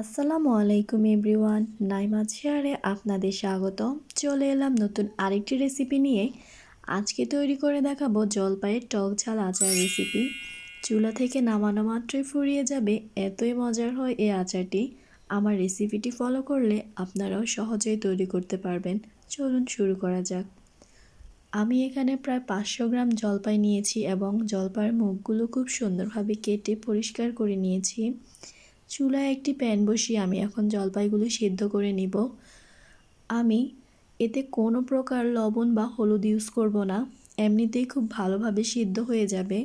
আসসালামু আলাইকুম এভরিওয়ান, নাইমা শেয়ারে আপনাদের স্বাগত চলে এলাম নতুন আরেকটি রেসিপি নিয়ে। আজকে তৈরি করে দেখাবো জলপাইয়ের টক ঝাল আচার রেসিপি চুলা থেকে নামানো মাত্রই ফুরিয়ে যাবে, এতই মজার হয় এই আচারটি। আমার রেসিপিটি ফলো করলে আপনারাও সহজেই তৈরি করতে পারবেন। চলুন শুরু করা যাক। আমি এখানে প্রায় পাঁচশো গ্রাম জলপাই নিয়েছি এবং জলপাইয়ের মুখগুলো খুব সুন্দরভাবে কেটে পরিষ্কার করে নিয়েছি। চুলায় একটি প্যান বসিয়ে আমি এখন জলপাইগুলো সিদ্ধ করে নিব। আমি এতে কোনো প্রকার লবণ বা হলুদ ইউজ করব না। এমনিতেই খুব ভালোভাবে সিদ্ধ হয়ে যাবে।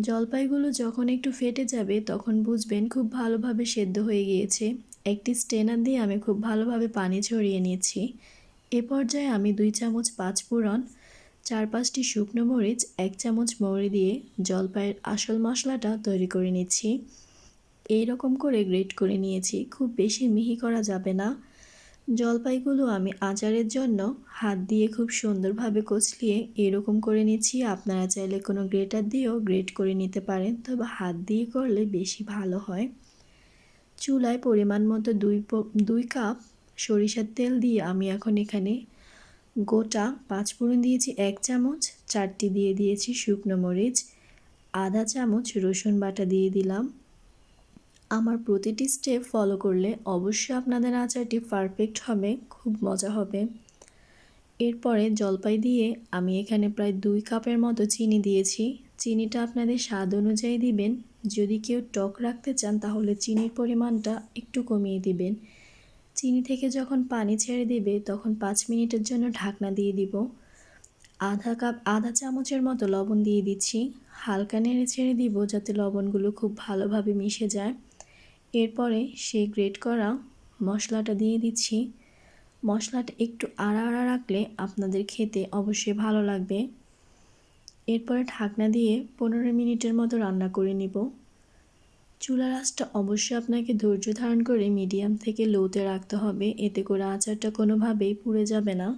জলপাইগুলো যখন একটু ফেটে যাবে, তখন বুঝবেন খুব ভালোভাবে সেদ্ধ হয়ে গিয়েছে। একটি স্টেনার দিয়ে আমি খুব ভালোভাবে পানি ছড়িয়ে নিয়েছি এ পর্যায়ে আমি দুই চামচ পাঁচ পাঁচফোড়ন চার পাঁচটি শুকনো মরিচ, এক চামচ মৌরি দিয়ে জলপাইয়ের আসল মশলাটা তৈরি করে নিচ্ছি। এই রকম করে গ্রেট করে নিয়েছি, খুব বেশি মিহি করা যাবে না। জলপাইগুলো আমি আচারের জন্য হাত দিয়ে খুব সুন্দরভাবে কচলিয়ে এরকম করে নিচ্ছি। আপনারা চাইলে কোনো গ্রেটার দিয়েও গ্রেট করে নিতে পারেন, তবে হাত দিয়ে করলে বেশি ভালো হয়। চুলায় পরিমাণ মতো দুই দুই কাপ সরিষার তেল দিয়ে আমি এখন এখানে গোটা পাঁচফোড়ন দিয়েছি, এক চামচ, চারটি দিয়ে দিয়েছি শুকনো মরিচ, আধা চামচ রসুন বাটা দিয়ে দিলাম। আমার প্রতিটি স্টেপ ফলো করলে অবশ্যই আপনাদের আচারটি পারফেক্ট হবে, খুব মজা হবে। এরপরে জলপাই দিয়ে আমি এখানে প্রায় দুই কাপের মতো চিনি দিয়েছি। চিনিটা আপনাদের স্বাদ অনুযায়ী দিবেন। যদি কেউ টক রাখতে চান তাহলে চিনির পরিমাণটা একটু কমিয়ে দিবেন। চিনি থেকে যখন পানি ছেড়ে দিবে তখন পাঁচ মিনিটের জন্য ঢাকনা দিয়ে দিব। আধা কাপ, আধা চামচের মতো লবণ দিয়ে দিচ্ছি। হালকা নেড়ে ছেড়ে দিব যাতে লবণগুলো খুব ভালোভাবে মিশে যায়। এরপরে সেই গ্রেট করা মশলাটা দিয়ে দিচ্ছি। মশলাটা একটু আড়া আড়া রাখলে আপনাদের খেতে অবশ্যই ভালো লাগবে। এরপরে ঢাকনা দিয়ে পনেরো মিনিটের মতো রান্না করে নিব। চুলার রাসটা অবশ্যই আপনাকে ধৈর্য ধারণ করে মিডিয়াম থেকে লোতে রাখতে হবে। এতে করে আচারটা কোনোভাবেই পুড়ে যাবে না।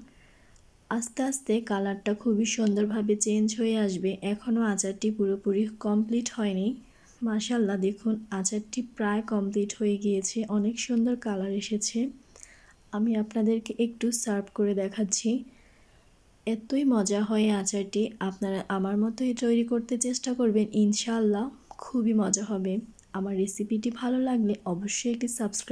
আস্তে আস্তে কালারটা খুবই সুন্দরভাবে চেঞ্জ হয়ে আসবে। এখনও আচারটি পুরোপুরি কমপ্লিট হয়নি। মাশাল্লাহ দেখুন, আচারটি প্রায় কমপ্লিট হয়ে গিয়েছে। অনেক সুন্দর কালার এসেছে। আমি আপনাদেরকে একটু সার্ভ করে দেখাচ্ছি। এতই মজা হয় আচারটি। আপনারা আমার মতোই তৈরি করতে চেষ্টা করবেন। ইনশাল্লাহ খুবই মজা হবে। আমার রেসিপিটি ভালো লাগলে অবশ্যই একটি সাবস্ক্রাইব